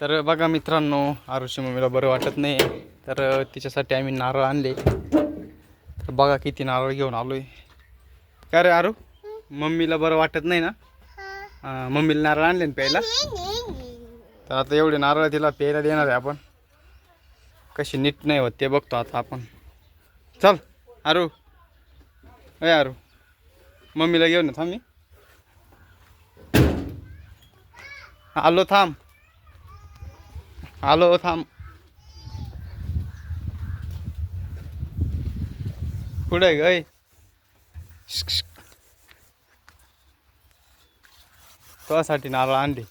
तर बघा मित्रांनो आरुषी मम्मीला बरं वाटत नाही. तर तिच्यासाठी आम्ही नारळ आणले. तर बघा किती नारळ घेऊन आलोय. काय रे आरू? मम्मीला बरं वाटत नाही ना? हा, मम्मीला नारळ आणले ना प्यायला? तर आता एवढे नारळ तिला प्यायला देणार आहे आपण. कशी नीट नाही होत ते बघतो आता आपण. चल आरू. अय आरू. मम्मीला घेऊन थांब मी. आलो थांब. आलो थांब कुठे गय तुझ्यासाठी नारळ आणले.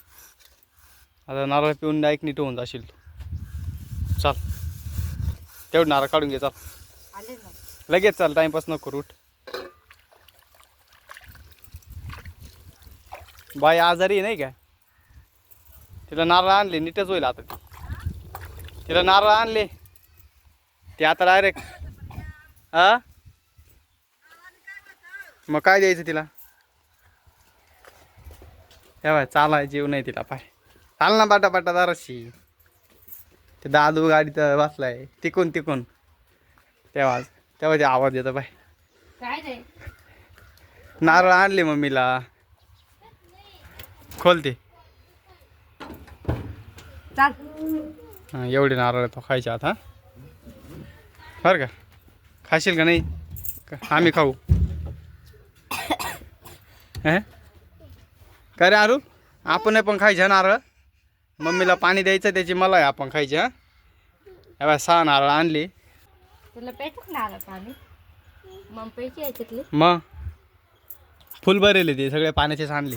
आता नारळ पिऊन डायरेक्ट नीट होऊन जाशील तू. चाल. तेवढं नारळ काढून घे चाल. लगेच चाल टाइमपास नको उठ. बाई आजारी नाही का? तिला नारळ आणले नीटच होईल आता ती. तिला नारळ आणले. ते आता डायरेक्ट हा? मग काय द्यायचं तिला? हे बाय चालाय जीव नाही तिला पाय. चाल ना बाटा बाटा दाराशी ते दादू गाडीत बसलाय. तिकून तिकून. तेव्हा तेव्हा ते आवाज येतो बाय. काय नारळ आणले मम्मीला. खोलते चाल. एवढे नारळ तो खायचे आता. बरं का? खाशील का नाही? का आम्ही खाऊ. हे? का रे आरू आपण पण खायचे नारळ. मम्मीला पाणी द्यायचं त्याची मला आपण खायचे हां? सहा नारळ आणले. तुला पाणी? मग याच्यातले मग? फुल भरेले ते सगळे पाण्याचेच आणले.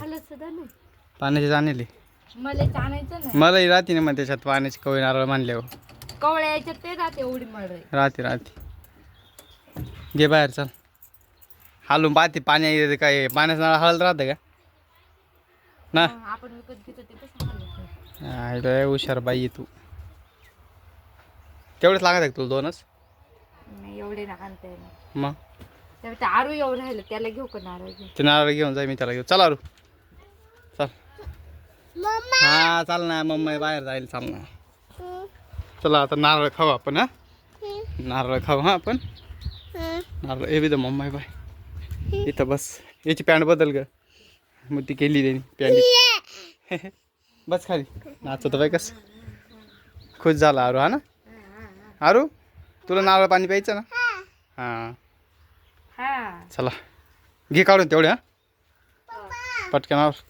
पाण्याचेच आणले. मला आणायचं नाही. मलाही राहते ना मग त्याच्यात पाण्याचे कवळी नारळ मानल्यावर कवळ्या याच्यात ते राहते एवढी मळ राहते राहते. घे बाहेर चल. हालून पाहते पाणी काय पाण्याचं नळ हळद राहतं का? ना? आपण विकत घेतो ते कसं खाल्लं आहे लय हुशार बाई आहे तू. तेवढंच लागत आहे का तुला दोनच? नाही एवढे ना आणता येणार. मग? ते आरू एवढं राहिलं त्याला घेऊ का नारळ घेऊ ते नारळ घेऊन जाय मी त्याला घेऊ. चला रू चल हा चाल ना मम्मी बाहेर जाईल चाल ना. चला आता नारळ खाऊ आपण हा? नारळ खाऊ हा आपण? नारळ हे बी मम्मी बाय. इथं बस. याची पॅन्ट बदल ग. मग ती केली त्यांनी पॅन्ट. बस खाली. नाचतो बाय कस. खुश झाला आरू हा ना? आरू तुला नारळ पाणी प्यायचं ना? हां. हा. चला. घे काढून तेवढ्या पटकन आवर.